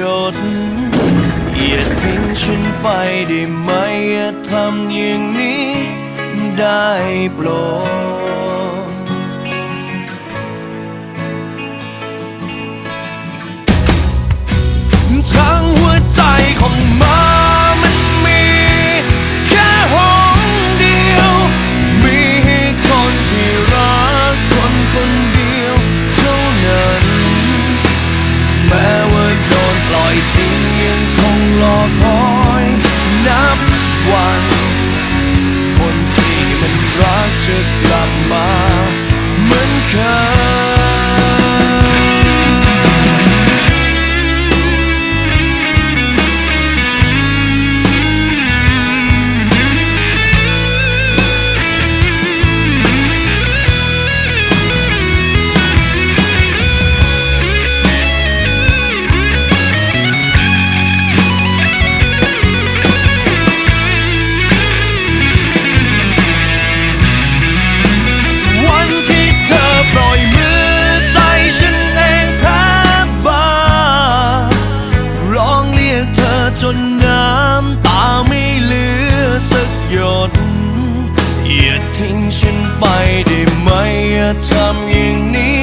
ยดอย่าทิ้งฉันไปได้ไหมอย่าทำอย่างนี้ได้โปรดาท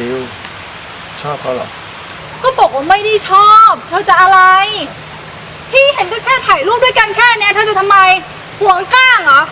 ดิวชอบเขาเหรอ ก็บอกว่าไม่ได้ชอบ เธอจะอะไร พี่เห็นก็แค่ถ่ายรูปด้วยกันแค่เนี้ยเธอจะทำไมห่วงก้างเหรอ